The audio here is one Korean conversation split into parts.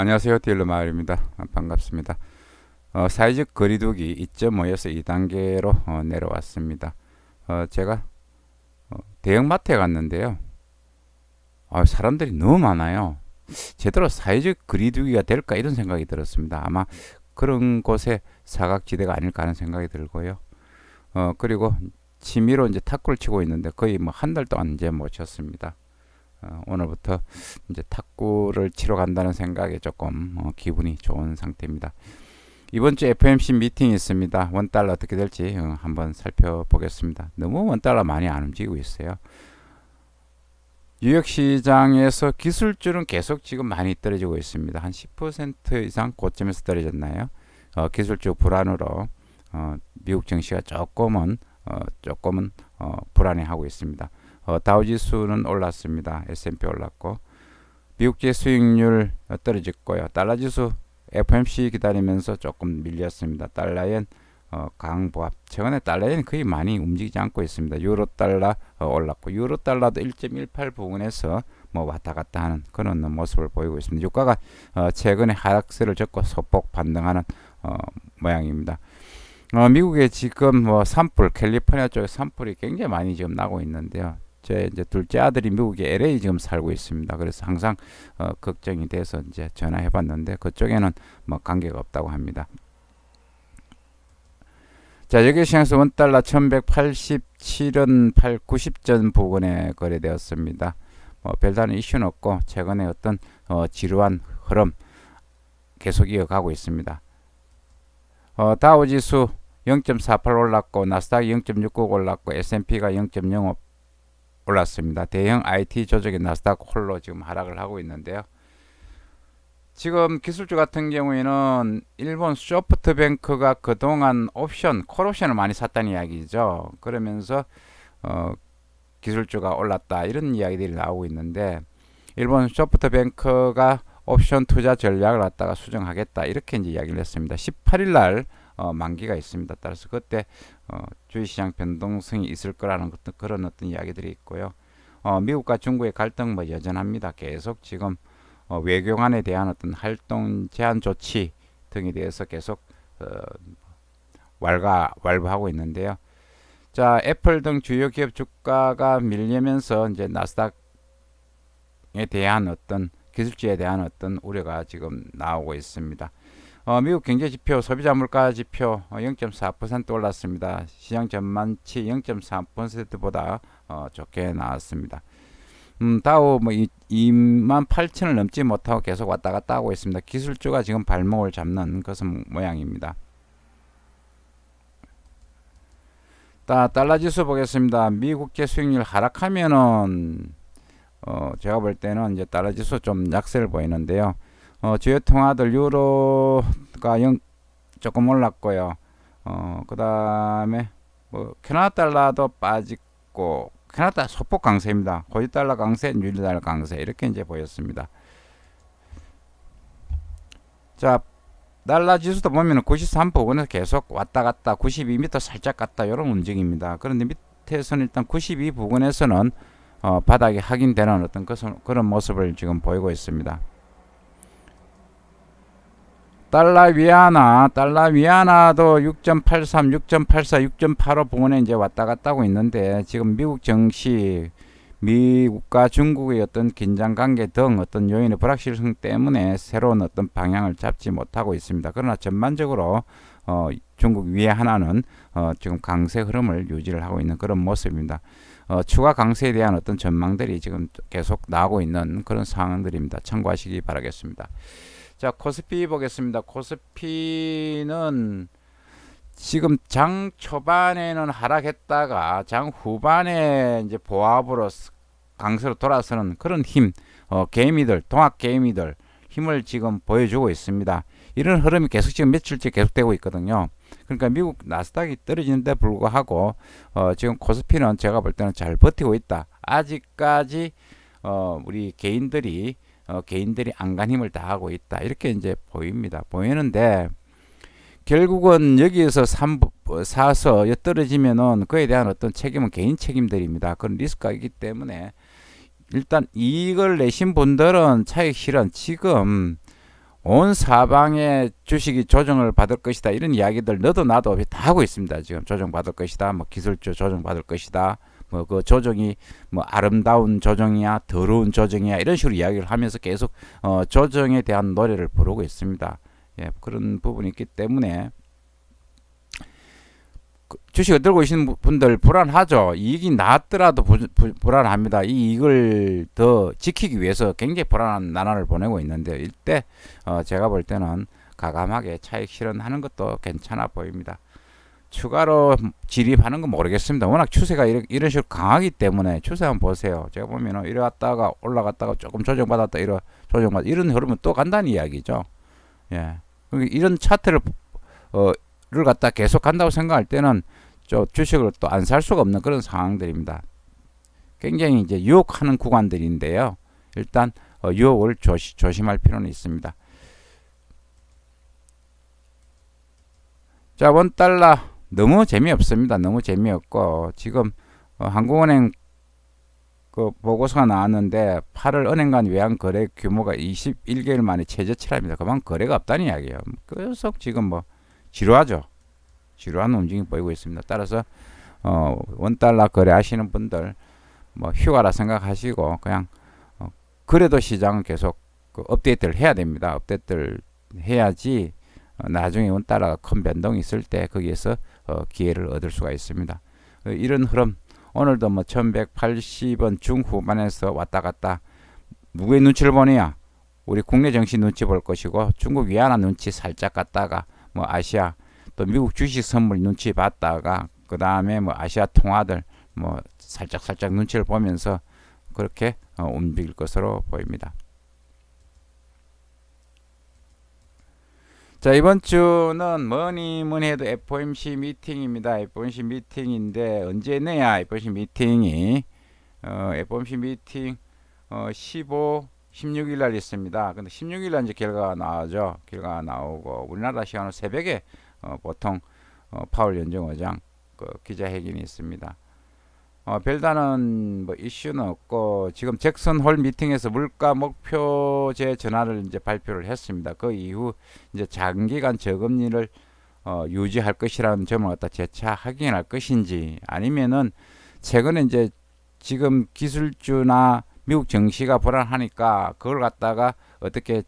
안녕하세요. 딜러 마을입니다. 아, 반갑습니다. 어, 사이즈 거리두기 2.5에서 2단계로 어, 내려왔습니다. 어, 제가 어, 대형마트에 갔는데요. 아, 사람들이 너무 많아요. 제대로 사이즈 거리두기가 될까 이런 생각이 들었습니다. 아마 그런 곳에 사각지대가 아닐까 하는 생각이 들고요. 어, 그리고 취미로 이제 탁구를 치고 있는데 거의 뭐 한 달 동안 이제 못 쳤습니다. 어, 오늘부터 이제 탁구를 치러 간다는 생각에 조금 어, 기분이 좋은 상태입니다. 이번 주 FMC 미팅이 있습니다. 원달러 어떻게 될지 어, 한번 살펴보겠습니다. 너무 원달러 많이 안 움직이고 있어요. 뉴욕 시장에서 기술주는 계속 지금 많이 떨어지고 있습니다. 한 10% 이상 고점에서 떨어졌나요? 어, 기술주 불안으로 어, 미국 증시가 조금은 어, 조금은 어, 불안해하고 있습니다. 어, 다우지수는 올랐습니다. S&P 올랐고 미국제 수익률 떨어졌고요. 달러지수 FMC 기다리면서 조금 밀렸습니다. 달러엔 어, 강보합. 최근에 달러엔 거의 많이 움직이지 않고 있습니다. 유로 달러 어, 올랐고 유로 달러도 1.18 부근에서 뭐 왔다 갔다 하는 그런 모습을 보이고 있습니다. 유가가 어, 최근에 하락세를 졌고 소폭 반등하는 어, 모양입니다. 어, 미국에 지금 뭐 산불, 캘리포니아 쪽에 산불이 굉장히 많이 지금 나고 있는데요. 제 이제 둘째 아들이 미국에 LA 지금 살고 있습니다. 그래서 항상 어, 걱정이 돼서 이제 전화해봤는데 그쪽에는 뭐 관계가 없다고 합니다. 자 여기 시장에서 원 달러 1187원 8 90전 부근에 거래되었습니다. 뭐 별다른 이슈는 없고 최근에 어떤 어, 지루한 흐름 계속 이어가고 있습니다. 어, 다우지수 0.48 올랐고 나스닥이 0.69 올랐고 S&P가 0.05 올랐습니다. 대형 IT 조직의 나스닥 홀로 지금 하락을 하고 있는데요. 지금 기술주 같은 경우에는 일본 소프트뱅크가 그동안 옵션, 콜옵션을 많이 샀다는 이야기죠. 그러면서 어, 기술주가 올랐다 이런 이야기들이 나오고 있는데 일본 소프트뱅크가 옵션 투자 전략을 갖다가 수정하겠다 이렇게 이제 이야기를 했습니다. 18일 날 어, 만기가 있습니다. 따라서 그때 어, 주식시장 변동성이 있을 거라는 것도 그런 어떤 이야기들이 있고요. 어, 미국과 중국의 갈등 뭐 여전합니다. 계속 지금 어, 외교관에 대한 어떤 활동 제한 조치 등에 대해서 계속 어, 왈가 왈부하고 있는데요. 자, 애플 등 주요 기업 주가가 밀리면서 이제 나스닥에 대한 어떤 기술주에 대한 어떤 우려가 지금 나오고 있습니다. 어, 미국 경제지표 소비자 물가 지표 어, 0.4% 올랐습니다. 시장 전망치 0.3%보다 어, 좋게 나왔습니다. 음, 다우 뭐 2만 8천을 넘지 못하고 계속 왔다 갔다 하고 있습니다. 기술주가 지금 발목을 잡는 것은 모양입니다. 다 달러 지수 보겠습니다. 미국제 수익률 하락하면은 어, 제가 볼 때는 이제 달러 지수 좀 약세를 보이는데요. 어, 주요 통화들 유로가 영, 조금 올랐고요. 어, 그 다음에 뭐 캐나다 달러도 빠지고 캐나다 소폭 강세입니다. 고지 달러 강세, 뉴질 달러 강세 이렇게 이제 보였습니다. 자, 달러 지수도 보면 93부근에서 계속 왔다 갔다 92m 살짝 갔다 이런 움직입니다. 그런데 밑에서는 일단 92 부근에서는 어, 바닥이 확인되는 어떤 그런 모습을 지금 보이고 있습니다. 달러 위안화, 달러 위안화도 6.83, 6.84, 6.85 부근에 이제 왔다 갔다 하고 있는데 지금 미국 정시, 미국과 중국의 어떤 긴장 관계 등 어떤 요인의 불확실성 때문에 새로운 어떤 방향을 잡지 못하고 있습니다. 그러나 전반적으로 어, 중국 위안화는 어, 지금 강세 흐름을 유지를 하고 있는 그런 모습입니다. 어, 추가 강세에 대한 어떤 전망들이 지금 계속 나오고 있는 그런 상황들입니다. 참고하시기 바라겠습니다. 자, 코스피 보겠습니다. 코스피는 지금 장 초반에는 하락했다가 장 후반에 이제 보합으로 강세로 돌아서는 그런 힘, 어, 개미들, 동학 개미들 힘을 지금 보여주고 있습니다. 이런 흐름이 계속 지금 며칠째 계속되고 있거든요. 그러니까 미국 나스닥이 떨어지는데 불구하고 어, 지금 코스피는 제가 볼 때는 잘 버티고 있다. 아직까지 어, 우리 개인들이 어, 개인들이 안간 힘을 다하고 있다. 이렇게 이제 보입니다. 보이는데 결국은 여기에서 삼, 사서 떨어지면은 그에 대한 어떤 책임은 개인 책임들입니다. 그런 리스크가 있기 때문에 일단 이익을 내신 분들은 차익 실현 지금 온 사방에 주식이 조정을 받을 것이다 이런 이야기들 너도 나도 다 하고 있습니다. 지금 조정 받을 것이다. 뭐 기술주 조정 받을 것이다. 뭐 그 조정이 뭐 아름다운 조정이야, 더러운 조정이야 이런 식으로 이야기를 하면서 계속 어 조정에 대한 노래를 부르고 있습니다. 예, 그런 부분이 있기 때문에 그 주식을 들고 계시는 분들 불안하죠. 이익이 나왔더라도 부, 부, 불안합니다. 이 이익을 더 지키기 위해서 굉장히 불안한 나날을 보내고 있는데 이때 어 제가 볼 때는 가감하게 차익 실현하는 것도 괜찮아 보입니다. 추가로 진입하는 건 모르겠습니다. 워낙 추세가 이런, 이런 식으로 강하기 때문에 추세 한번 보세요. 제가 보면은 이래 갔다가 올라갔다가 조금 조정받았다 이런 조정받 이런 흐름은 또 간다는 이야기죠. 예. 이런 차트를 어 를 갖다 계속 간다고 생각할 때는 저 주식을 또 안 살 수가 없는 그런 상황들입니다. 굉장히 이제 유혹하는 구간들인데요. 일단 어, 유혹을 조시, 조심할 필요는 있습니다. 자, 원 달러 너무 재미없습니다. 너무 재미없고 지금 어, 한국은행 그 보고서가 나왔는데 8월 은행 간 외환 거래 규모가 21개월 만에 최저치랍니다. 그만 거래가 없다는 이야기예요. 계속 지금 뭐 지루하죠. 지루한 움직임 보이고 있습니다. 따라서 어, 원달러 거래하시는 분들 뭐 휴가라 생각하시고 그냥 어, 그래도 시장은 계속 그 업데이트를 해야 됩니다. 업데이트를 해야지 어, 나중에 원달러가 큰 변동이 있을 때 거기에서 어, 기회를 얻을 수가 있습니다. 어, 이런 흐름 오늘도 뭐 1180원 중후반에서 왔다 갔다 누구의 눈치를 보느냐 우리 국내 정시 눈치 볼 것이고 중국 위안화 눈치 살짝 갔다가 뭐 아시아 또 미국 주식 선물 눈치 봤다가 그 다음에 뭐 아시아 통화들 뭐 살짝 살짝 눈치를 보면서 그렇게 어, 움직일 것으로 보입니다. 자 이번 주는 뭐니 뭐니 해도 FOMC 미팅입니다. FOMC 미팅인데 언제 내야 FOMC 미팅이 어, FOMC 미팅 어, 15, 16일 날 있습니다. 근데 16일 날 이제 결과가 나오죠. 결과가 나오고 우리나라 시간으로 새벽에 어, 보통 어, 파월 연정의장 그 기자회견이 있습니다. 어, 별다른 뭐 이슈는 없고 지금 잭슨 홀 미팅에서 물가 목표제 전환을 이제 발표를 했습니다. 그 이후 이제 장기간 저금리를 어, 유지할 것이라는 점을 갖다 재차 확인할 것인지 아니면은 최근에 이제 지금 기술주나 미국 정시가 불안하니까 그걸 갖다가 어떻게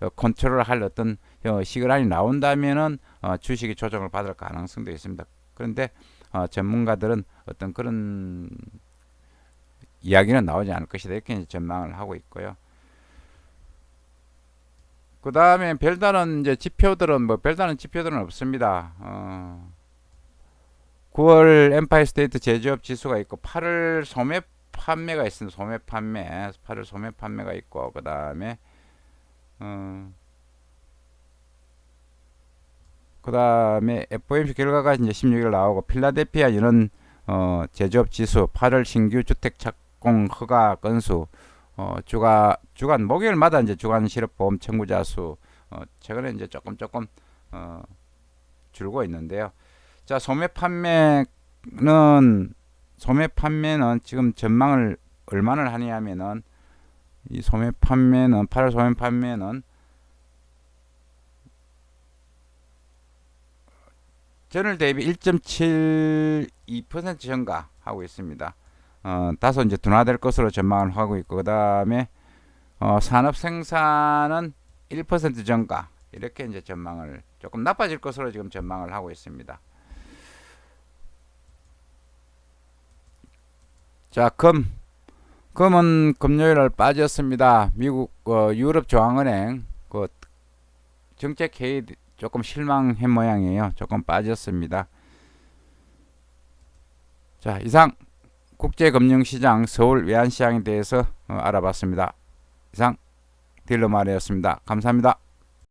어, 컨트롤할 어떤 어, 시그널이 나온다면은 어, 주식이 조정을 받을 가능성도 있습니다. 그런데 어, 전문가들은 어떤 그런 이야기는 나오지 않을 것이다 이렇게 전망을 하고 있고요. 그 다음에 별다른 이제 지표들은 뭐 별다른 지표들은 없습니다. 어, 9월 엠파이 스테이트 제조업 지수가 있고 8월 소매 판매가 있습니다. 소매 판매, 8월 소매 판매가 있고 그 다음에 어, 그 다음에 FOMC 결과가 이제 16일 나오고 필라델피아 이런 어, 제조업 지수 8월 신규 주택 착공 허가 건수 어, 주가 주간 목요일마다 이제 주간 실업보험 청구자 수 어, 최근에 이제 조금 조금 어, 줄고 있는데요. 자 소매 판매는 소매 판매는 지금 전망을 얼마나 하냐면은 이 소매 판매는 8월 소매 판매는 전월 대비 1.72% 증가하고 있습니다. 어, 다소 이제 둔화될 것으로 전망을 하고 있고 그 다음에 어, 산업 생산은 1% 증가 이렇게 이제 전망을 조금 나빠질 것으로 지금 전망을 하고 있습니다. 자, 금. 금은 금요일 날 빠졌습니다. 미국 어, 유럽 중앙은행 그 정책 회의 조금 실망한 모양이에요. 조금 빠졌습니다. 자, 이상 국제금융시장 서울 외환시장에 대해서 어, 알아봤습니다. 이상 딜러마리였습니다. 감사합니다.